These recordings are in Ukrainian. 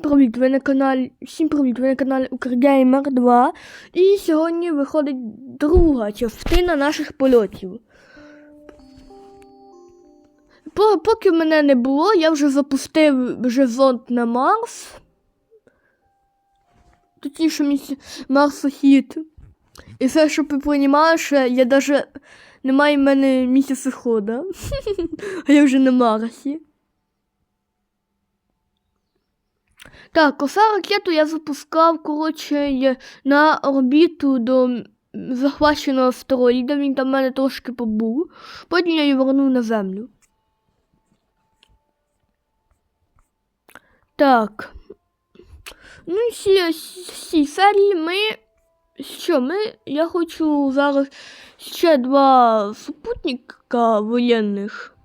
Всім привіт! Ви на каналі Всім привіт! Ви на каналі Укргеймер 2. І сьогодні виходить друга частина наших польотів. По- Поки мене не було, я вже запустив вже зонд на Марс. Точніше місце Марсохід. І все, щоб ви понімали, я навіть немає в мене місяця хода. А я вже на Марсі. Так, оса ракету я запускав, коротше, на орбіту до захваченого астероїда. Він там в мене трошки побув. Потім я його вернув на землю. Так. Ну і всі, всі серії ми. Що, ми. Я хочу зараз ще два супутника воєнних.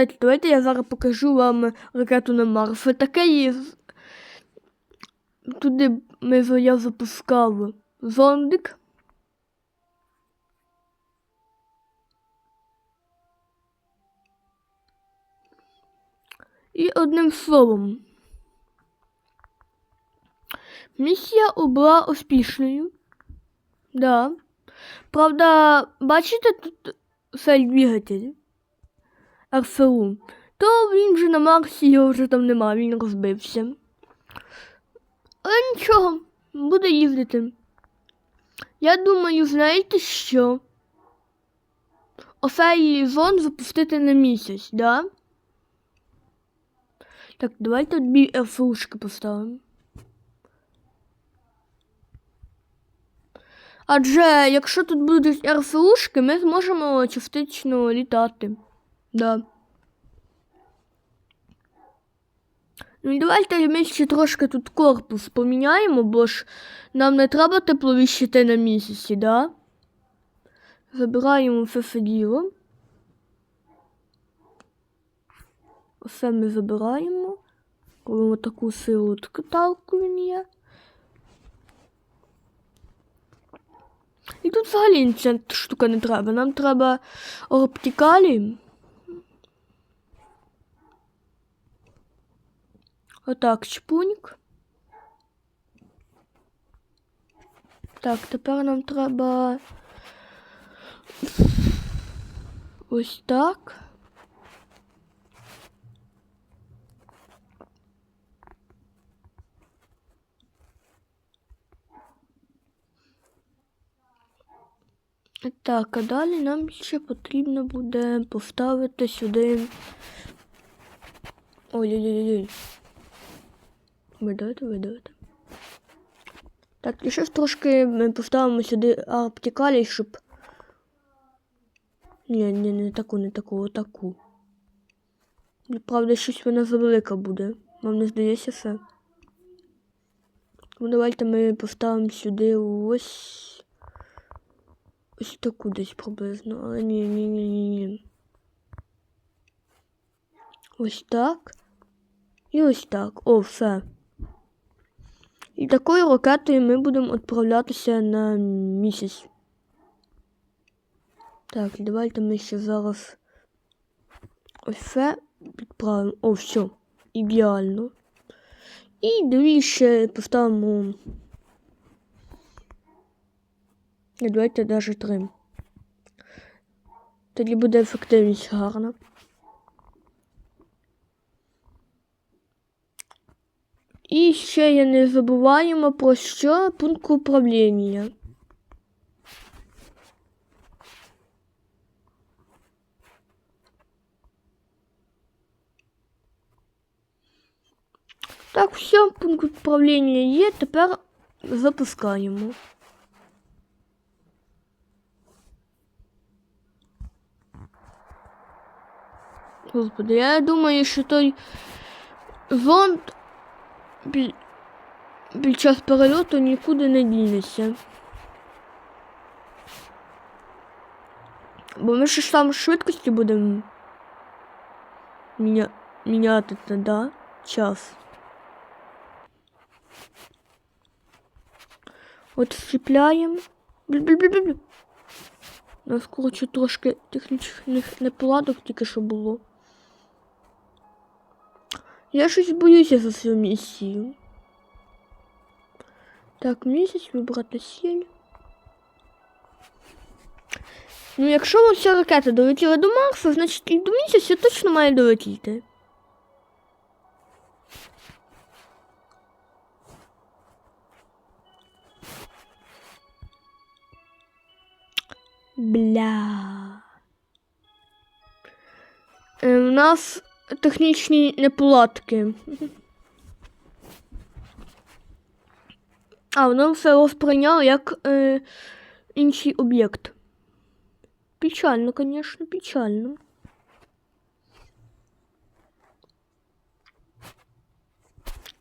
Так, давайте я зараз покажу вам ракету на Марс. Таке є. Туди ми я запускав зондик. І одним словом. Місія була успішною. Да. Правда, бачите тут цей двигатель? РФУ, то він вже на Марсі його вже там нема, він розбився. Але нічого, буде їздити. Я думаю, знаєте що? Оцей зон запустити на місяць, да? Так, давайте дві РФУшки поставимо. Адже якщо тут будуть РФУшки, ми зможемо частично літати. Да. Ну давайте ми ще трошки тут корпус поміняємо, бо ж нам не треба теплові щити на місяці, да? Забираємо все це діло. Все ми забираємо. Робимо таку силу каталку він є. І тут взагалі ця штука не треба. Нам треба оптикалі. Отак, чпуньк. Так, тепер нам треба. Ось так. Так, а далі нам ще потрібно буде поставити сюди. Ой-ой-ой. Видати, видати. Так, і ще трошки ми поставимо сюди аптикалі, щоб. Ні, ні, не таку, не таку, отаку. Правда, щось вона завелика буде. Вам не здається все. Ну, давайте ми поставимо сюди ось. Ось таку десь приблизно. Але ні, ні, ні, ні, ні. Ось так. І ось так. О, все. І такою ракетою ми будемо відправлятися на місяць. Так, давайте ми ще зараз ось це підправимо. О, все. Ідеально. І дві ще поставимо. Давайте навіть три. Тоді буде ефективність гарна. І ще я не забуваємо про що пункт управління. Так, все, пункт управління є, тепер запускаємо. Господи, я думаю, що той зонд під, час перельоту нікуди не дінеться. Бо ми ж там швидкості будемо міня... міняти тоді час. От вчіпляємо. Блю-блю-блю-блю. У нас, коротше, трошки технічних неполадок тільки що було. Я щось боюся за цю місію. Так, місяць вибрати сіль. Ну, якщо ця ракета долетіла до Марса, значить і до місяця точно має долетіти. Бля. Е, у нас технічні неполадки. А, воно все розприйняло як е, інший об'єкт. Печально, звісно, печально.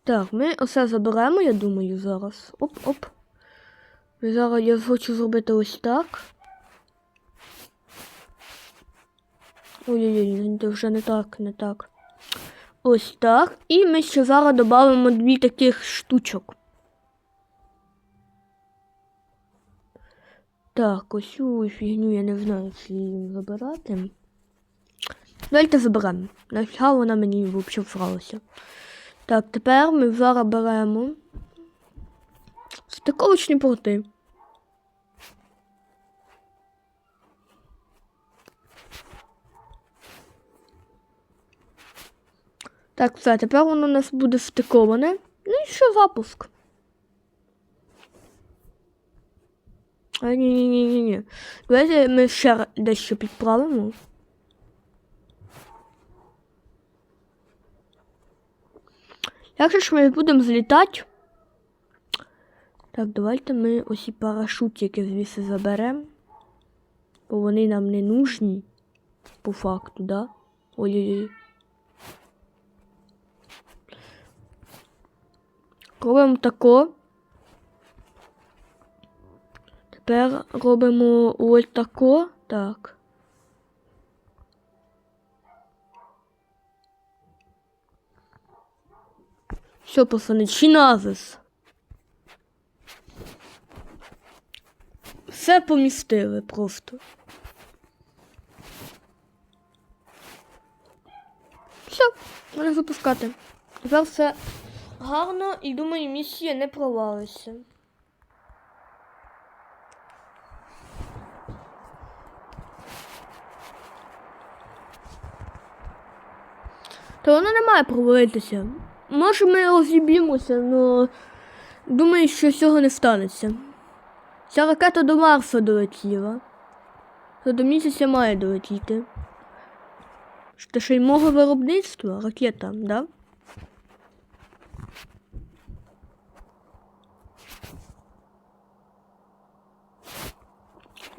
Так, ми оце заберемо, я думаю, зараз. Оп-оп. Зараз я хочу зробити ось так. Ой-ой-ой, це вже не так, не так. Ось так. І ми ще зараз додамо дві таких штучок. Так, ось цю фігню я не знаю, чи її забирати. Давайте заберемо. Нафіга вона мені взагалі вралася. Так, тепер ми зараз беремо стиковочні порти. Так, все, тепер воно у нас буде стиковане. Ну і що запуск? А ні, ні, ні, ні, ні. Давайте ми ще дещо підправимо. Якщо ж ми будемо злітати. Так, давайте ми ось і парашутики звідси заберемо. Бо вони нам не нужні. По факту, да? Ой-ой-ой. Робимо тако. Тепер робимо ось тако. Так. Все, пацани, чиназис. Все помістили просто. Все, можна запускати. Тепер все гарно і думаю, місія не провалиться. Та вона не має провалитися. Може ми розіб'ємося, але думаю, що цього не станеться. Ця ракета до Марса долетіла. То до місяця має долетіти. Це ще й мого виробництва ракета, да?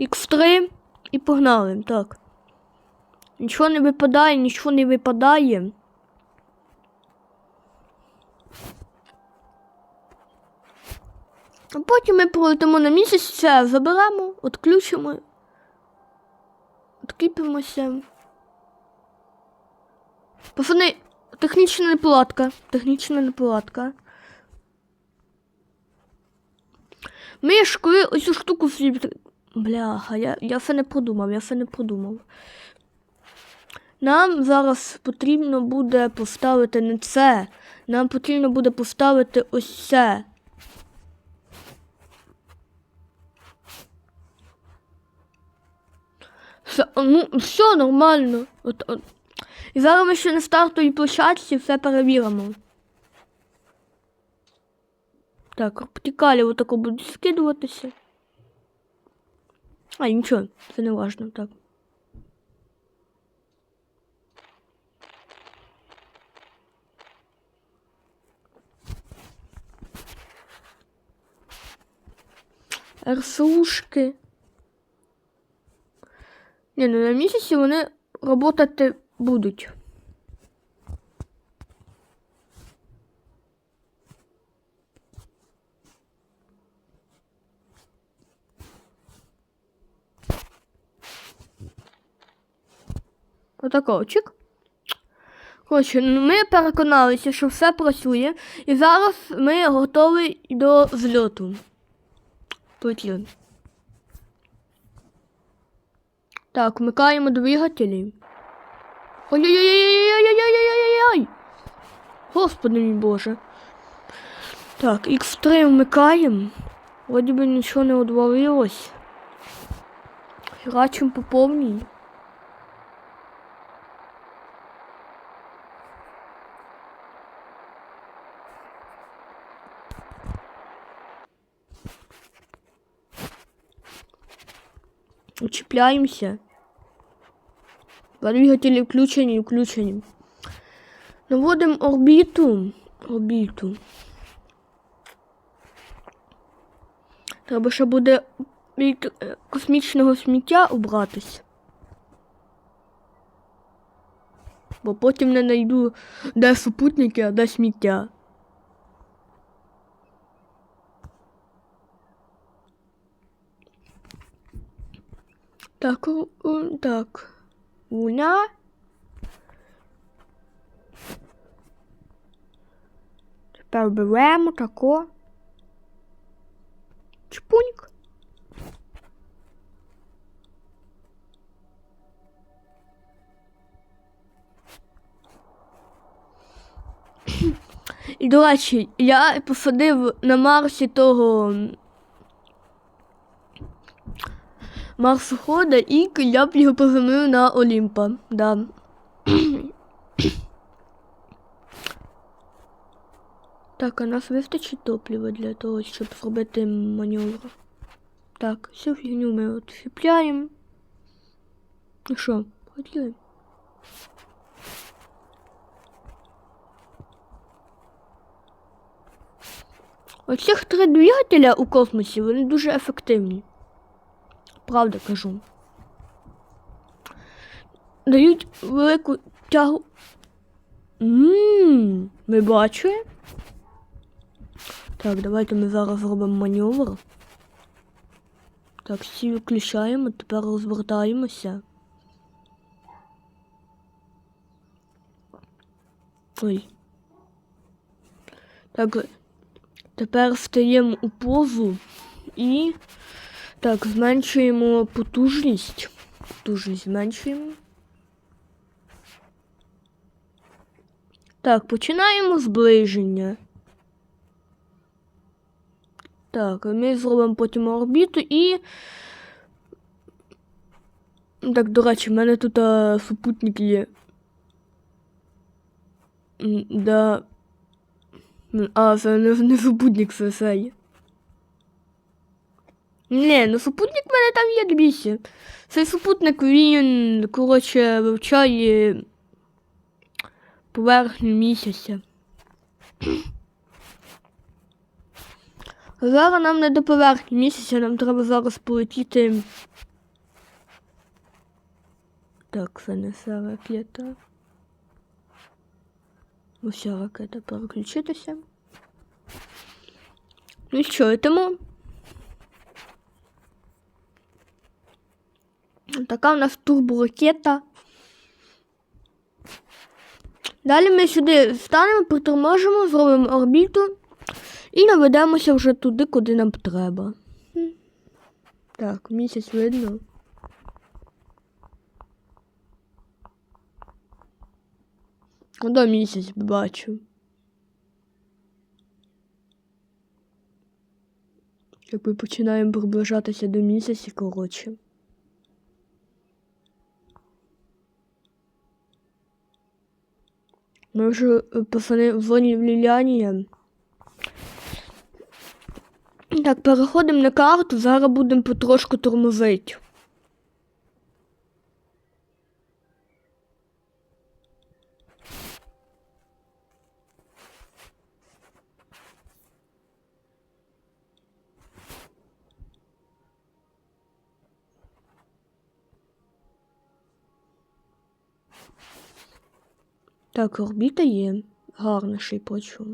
Х3 і погнали, так. Нічого не випадає, нічого не випадає. А потім ми пролетимо на місяць, це заберемо, відключимо, відкріпимося. Пацани, технічна неполадка. Технічна неполадка. Ми ж коли оцю штуку собі... Бляха, я, я все не продумав, я все не продумав. Нам зараз потрібно буде поставити не це. Нам потрібно буде поставити ось це. Все, ну, все нормально. От, от. І зараз ми ще на стартовій площадці все перевіримо. Так, вертикалі отако будуть скидуватися. А, нічого, це не важно, так. РСУшки. Ні, ну на місяці вони роботати будуть. Отако, чик. Коротше, ми переконалися, що все працює, і зараз ми готові до зльоту. Полетіли. Так, вмикаємо двигателі. Ой-ой-ой-ой-ой-ой-ой-ой-ой-ой-ой! Господи мій Боже. Так, X3 вмикаємо. Вроді би нічого не одвалилось. Херачим по повній. Учіпляємося. Двигателі включені, включені. Наводимо орбіту. Орбіту. Треба ще буде від е, космічного сміття убратись. Бо потім не знайду, де супутники, а де сміття. Так, так. Луна. Тепер беремо тако. Чпуньк. І, до речі, я посадив на Марсі того м, марсохода і я б його поземлив на Олімпа. Да. Так, а нас вистачить топлива для того, щоб зробити маневр. Так, всю фігню ми отфіпляємо. Ну що, хотіли? Оцих три двигателя у космосі, вони дуже ефективні. Правда кажу. Дають велику тягу. Ммм, ми бачили? Так, давайте ми зараз зробимо маневр. Так, всі виключаємо, тепер розвертаємося. Ой. Так, тепер встаємо у позу і так, зменшуємо потужність. Потужність зменшуємо. Так, починаємо зближення. Так, ми зробимо потім орбіту і. Так, до речі, в мене тут а, супутник є. Да. А, це не, не супутник, це цей. Не, ну супутник в мене там є двісті. Цей супутник він, коротше, вивчає поверхню місяця. Зараз нам не до поверхні місяця, нам треба зараз полетіти. Так, це не ця ракета. Ось ракета переключитися. Ну що, летимо? Така у нас турборакета. Далі ми сюди станемо, приторможимо, зробимо орбіту і наведемося вже туди, куди нам треба. Так, місяць видно. Куди місяць бачу? Як ми починаємо приближатися до місяця, коротше. Ми вже е, пацани в зоні вліляння. Так, переходимо на карту, зараз будемо потрошку тормозити. Так, орбіта є. Гарна ще й почув.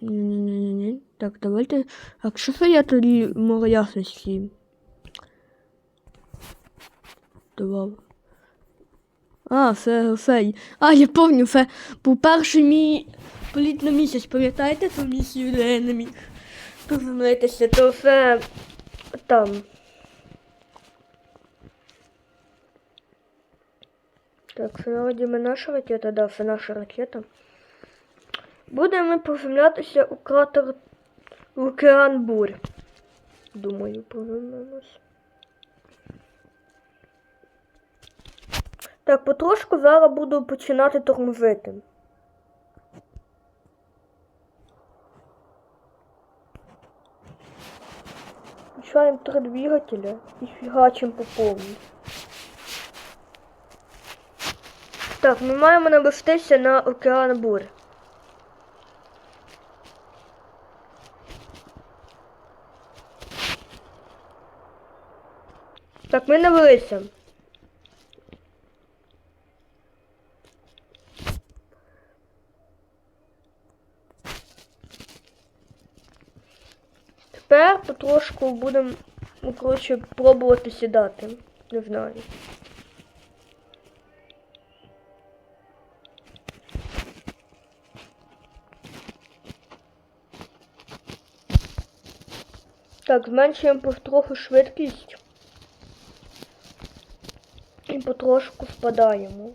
Ні-ні-ні. Так, давайте. Так, що це я тоді море ясності? Давав. А, це цей. А, я пам'ятаю, це був перший мій політ на місяць, пам'ятаєте ту місію, де я не міг приземлитися, то це там. Так, вроді ми наша ракета, да, це наша ракета. Будемо ми приземлятися у кратер в океан бурь. Думаю, приземлимось. Так, потрошку зараз буду починати тормозити. Включаємо три двигателя і фігачимо по повній. Так, ми маємо навестися на океан бурь. Так, ми навелися. Тепер потрошку будемо, ну, коротше, пробувати сідати. Не знаю. Так, зменшуємо потроху швидкість. І потрошку спадаємо.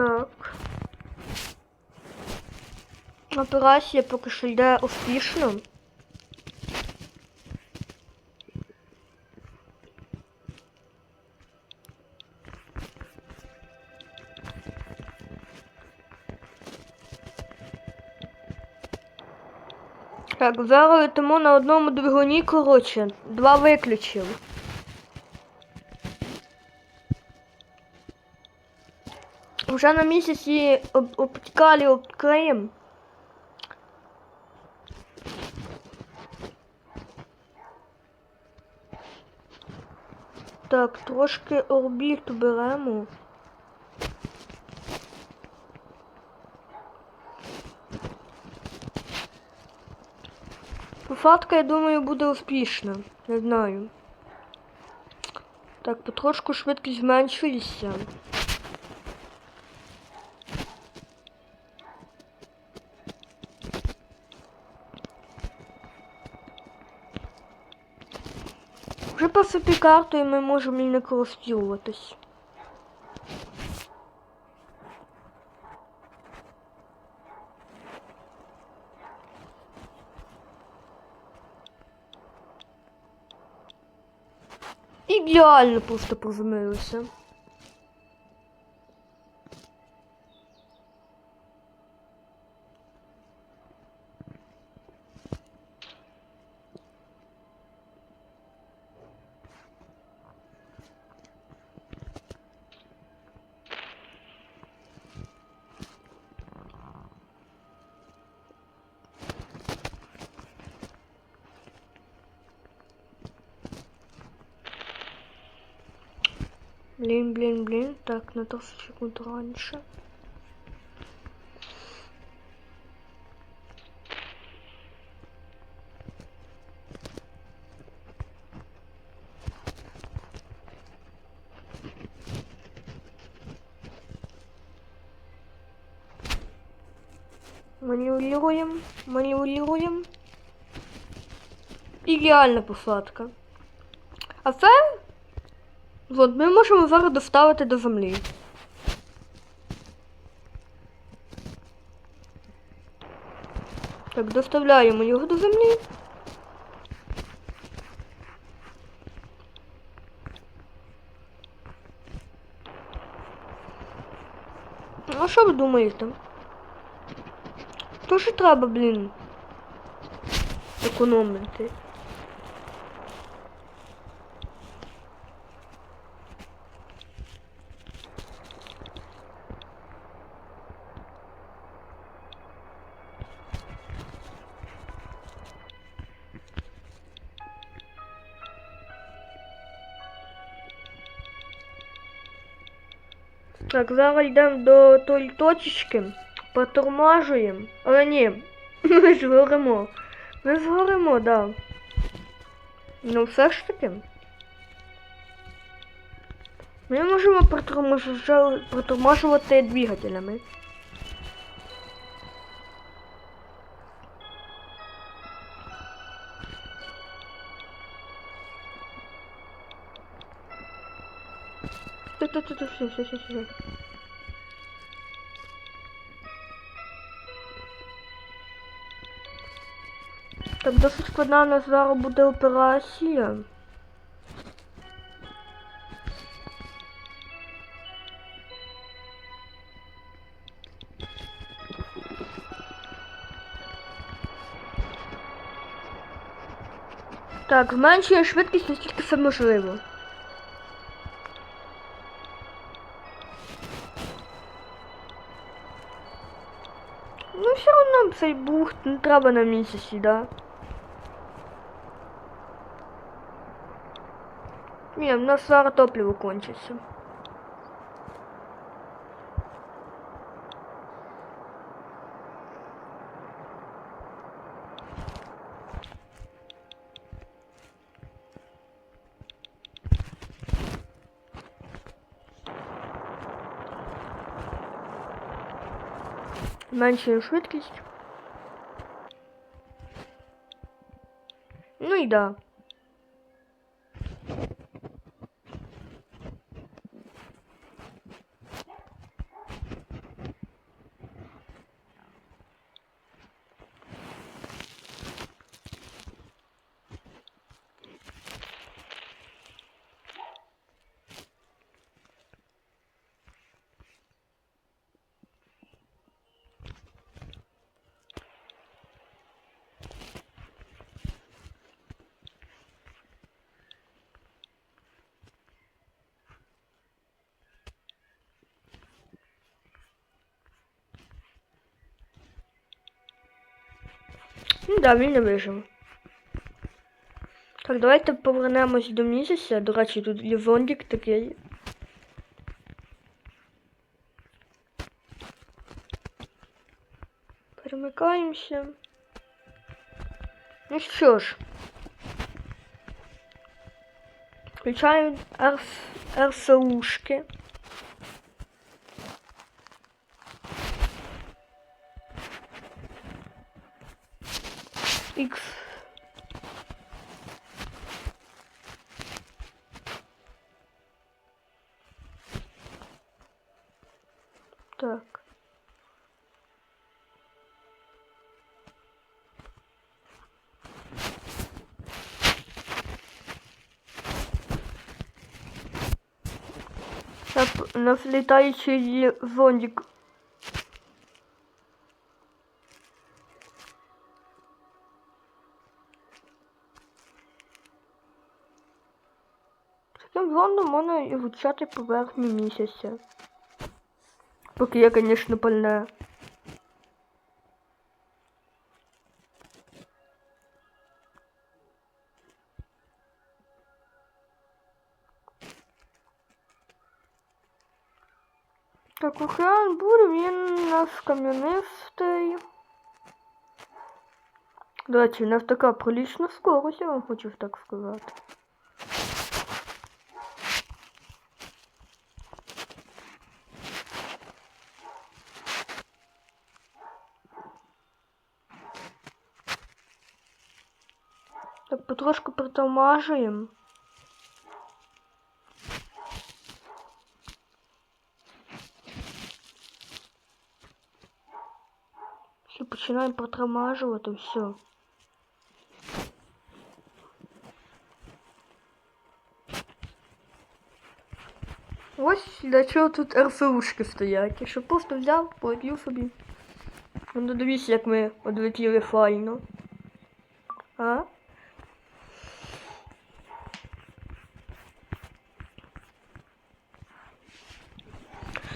Так. Операція поки що йде успішно. Так, зараз летимо на одному двигуні, коротше, два виключили. Вже на місяці об- обклеєм. Так, трошки орбіту беремо. Посадка, я думаю, буде успішна. Не знаю. Так, потрошку швидкість зменшується. Вже карту і ми можемо і не користуватись. Ідеально просто приземлилися. Блин, блин, блин. Так, на 10 секунд раньше. Маневрируем, маневрируем. Ідеальна посадка. А це От, ми можемо зараз доставити до землі. Так, доставляємо його до землі. А що ви думаєте? То що треба, блін, економити? Так, зараз йдемо до тої точечки, потормажуємо. Але ні, Ми згоримо. Ми згоримо, да. Ну, все ж таки. Ми можемо протормажу- протормажувати двигателями. Ту-ту-ту-ту, все, все, все, все. Так досить складна у нас зараз буде операція. Так, зменшує швидкість наскільки це можливо. цей бухт не треба на місяці, да? Ні, в нас зараз топливо кончиться. Меншує швидкість. Ну і Ну да, він не вижив. Так, давайте повернемось до місяця. До речі, тут є зондик такий. Перемикаємося. Ну що ж. Включаємо РСУшки. Нас летающий зондик. Таким зондом можна вивчати поверхню місяця. Поки я, звісно, пальне. Океан буде, він нас кам'янистий. До речі, у нас така прилічна скорость, я вам хочу так сказати. Так, потрошку притормажуємо. Все, починаємо протормажувати, все. Ось для чого тут РСУшки стоять. Щоб просто взяв, полетів собі. Ну дивіться, як ми одлетіли файно. А?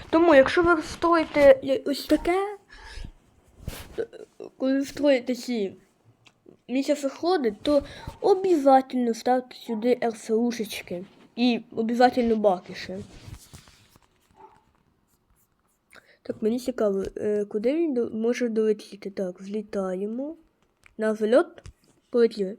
Тому, якщо ви строїте я- ось таке, коли строите си месяцеходы, то обязательно ставьте сюди РСУшечки і обязательно бакиши. Так, мені цікаво, е, куди він може долетіти? Так, злітаємо. На зльот полетіли.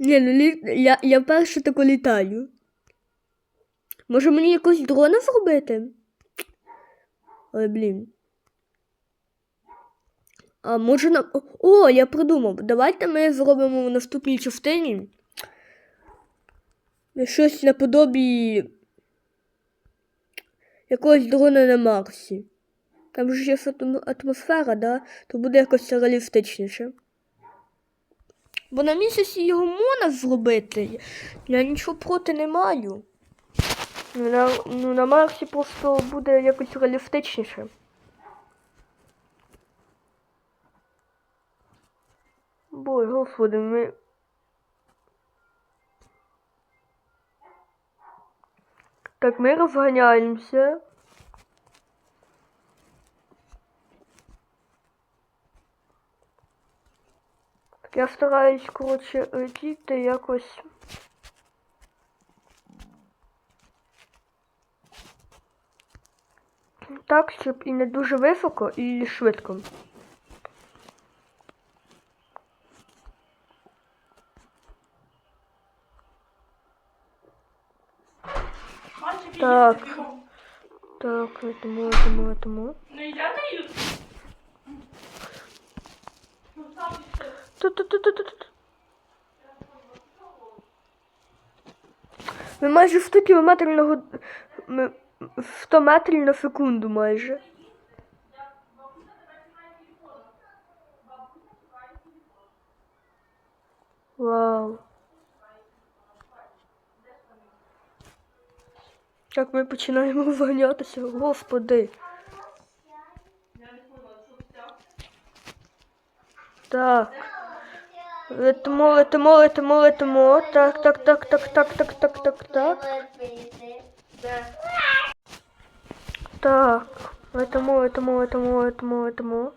Ні, ну лі... я, я перше тако літаю. Може мені якось дрона зробити? Ой, блін. А може нам. О, я придумав. Давайте ми зробимо в наступній частині. Щось наподобі якогось дрона на Марсі. Там же є атмосфера, да? то буде якось реалістичніше. Бо на місяці його можна зробити. Я нічого проти не маю. Ну, На, ну, на Марсі просто буде якось реалістичніше. Бой, господи, ми. Так, ми розганяємося. Я стараюсь, коротше, летіти якось. Так, щоб і не дуже високо, і швидко. Так. Так, летимо, летимо, летимо. Не йдете їсти? Ну, там ще. Ту-ту-ту-ту-ту. Ми майже в 100 кілометрів на год... Ми... 100 метрів на секунду майже. Вау. Так ми починаємо вганятися, господи. Так. Летимо, летимо, летимо, летимо. Так, так, так, так, так, так, так, так, так. Так. Летимо, летимо, летимо, летимо, летимо.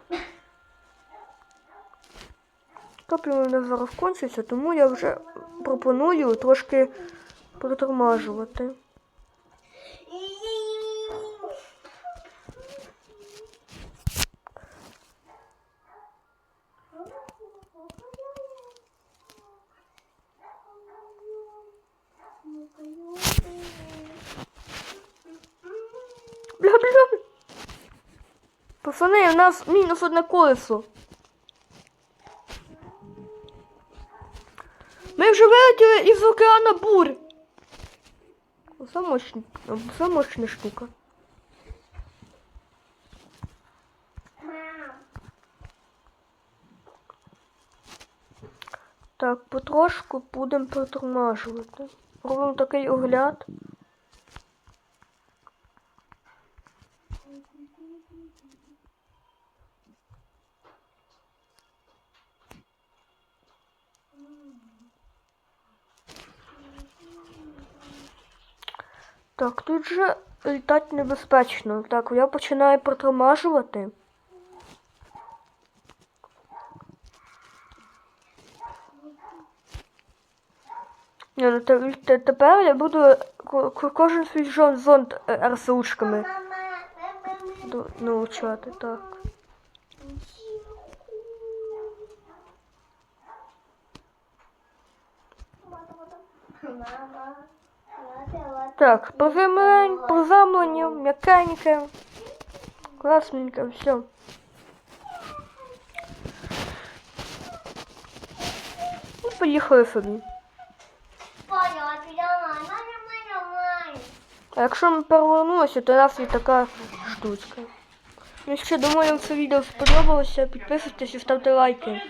Топливо у нас зараз кончиться, тому я вже пропоную трошки притормажувати. Пацани, у нас мінус одне колесо. Ми вже вилетіли із океана бур. Це мощна, це мощна штука. Так, потрошку будемо притормажувати. Робимо такий огляд. Так, тут же літати небезпечно. Так, я починаю протримажувати. Ні, ну те- те- тепер я буду ко- кожен свій зонт е, РСУшками научати, так. Так, поземлень, позамлення, м'якеньке. Класненьке, все. І поїхали собі. А якщо ми перевернулися, то нас є така штучка. Ну що, думаю, вам це відео сподобалося. Підписуйтесь і ставте лайки.